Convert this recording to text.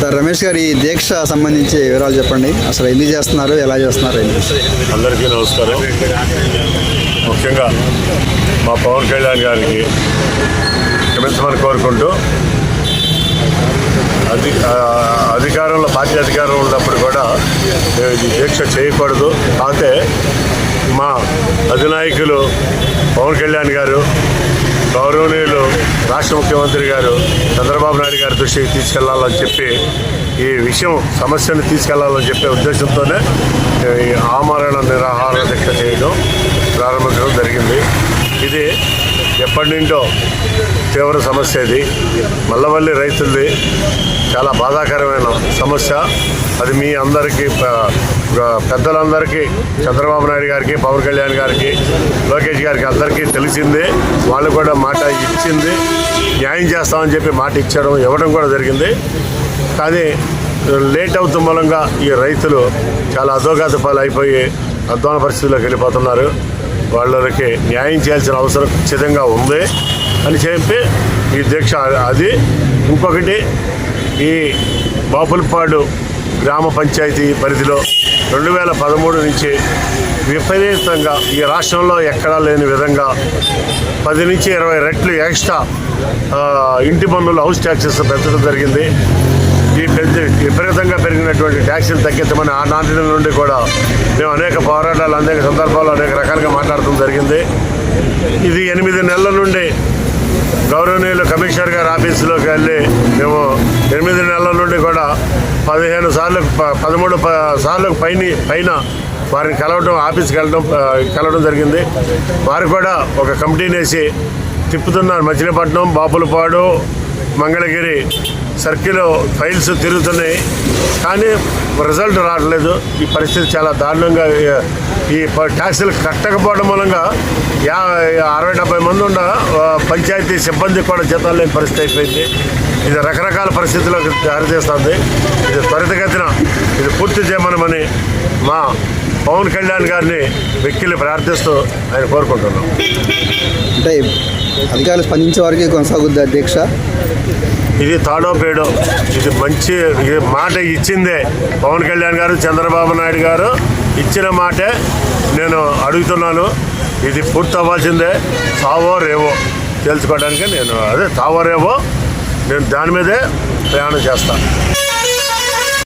Sir Ramesh గారు ఈ దీక్ష సంబంధించి వివరాలు చెప్పండి. అసలు ఎన్ని చేస్తున్నారు ఎలా చేస్తున్నారు అందరికీ నమస్కారం. ముఖ్యంగా మా పవన్ కళ్యాణ్ గారికి క్షమించమని కోరుకుంటూ అధి అధికారంలో పార్టీ అధికారం ఉన్నప్పుడు కూడా దీక్ష చేయకూడదు. కాకపోతే మా అధినాయకులు పవన్ కళ్యాణ్ గారు గౌరవనీయులు రాష్ట్ర ముఖ్యమంత్రి గారు చంద్రబాబు నాయుడు గారి దృష్టికి తీసుకెళ్ళాలని చెప్పి ఈ విషయం సమస్యను తీసుకెళ్ళాలని చెప్పే ఉద్దేశంతోనే ఈ ఆమరణ నిరాహార దీక్ష చేయడం ప్రారంభించడం జరిగింది ఇది ఎప్పటి నుండో తీవ్ర సమస్య ఇది. మల్లవల్లి రైతులది చాలా బాధాకరమైన సమస్య. అది మీ అందరికీ పెద్దలందరికీ చంద్రబాబు నాయుడు గారికి పవన్ కళ్యాణ్ గారికి లోకేష్ గారికి అందరికీ తెలిసిందే. వాళ్ళు కూడా మాట ఇచ్చింది. న్యాయం చేస్తామని చెప్పి మాట ఇచ్చడం ఇవ్వడం కూడా జరిగింది. కానీ లేట్ అవుతున్న మూలంగా ఈ రైతులు చాలా అధోగాత పాలు అయిపోయి అధ్వాన పరిస్థితుల్లోకి వెళ్ళిపోతున్నారు. వాళ్ళకి న్యాయం చేయాల్సిన అవసరం ఖచ్చితంగా ఉంది అని చెప్పి ఈ దీక్ష అది ఇంకొకటి ఈ బాపులపాడు గ్రామ పంచాయతీ పరిధిలో రెండు వేల పదమూడు నుంచి విపరీతంగా ఈ రాష్ట్రంలో ఎక్కడా లేని విధంగా పది నుంచి ఇరవై రెట్లు ఎక్స్ట్రా ఇంటి పన్నులు హౌస్ ట్యాక్సెస్ పెంచడం జరిగింది. ఈ పెద్ద విపరీతంగా పెరిగినటువంటి ట్యాక్సీలు తగ్గించమని ఆ నాటి నుండి కూడా మేము అనేక పోరాటాలు అనేక సందర్భాల్లో అనేక ఇది ఎనిమిది నెలల నుండి గౌరవనీయులు కమిషనర్ గారి ఆఫీసులోకి వెళ్ళి మేము ఎనిమిది నెలల నుండి కూడా పదిహేను సార్లు ప- పదమూడు ప- సార్లు పైన పైన వారిని కలవడం ఆఫీస్కి వెళ్ళడం కలవడం జరిగింది. వారు కూడా ఒక కమిటీని వేసి తిప్పుతున్నారు. మచిలీపట్నం బాపులపాడు మంగళగిరి సర్కిల్ ఫైల్స్ తిరుగుతున్నాయి. కానీ రిజల్ట్ రావట్లేదు. ఈ పరిస్థితి చాలా దారుణంగా ఈ- ట్యాక్సీలు కట్టకపోవడం మూలంగా యా అరవై డెబ్బై మంది ఉన్న పంచాయతీ సిబ్బంది కూడా జీతాలు లేని పరిస్థితి అయిపోయింది. ఇది రకరకాల పరిస్థితులకు దారితీస్తుంది. ఇది త్వరితగతిన ఇది పూర్తి చేయమనమని మా పవన్ కళ్యాణ్ గారిని వెక్కిలి ప్రార్థిస్తూ ఆయన కోరుకుంటున్నాం. అంటే అధికారులు స్పందించే వారికి కొనసాగుద్ది అధ్యక్ష. దీక్ష ఇది తాడో పేడో. ఇది మంచి ఇది మాట ఇచ్చిందే. పవన్ కళ్యాణ్ గారు చంద్రబాబు నాయుడు గారు ఇచ్చిన మాటే నేను అడుగుతున్నాను. ఇది పూర్తి అవ్వాల్సిందే. సావో రేవో. తెలుసుకోవడానికి నేను అదే సావో రేవో. నేను దాని మీదే ప్రయాణం చేస్తాను.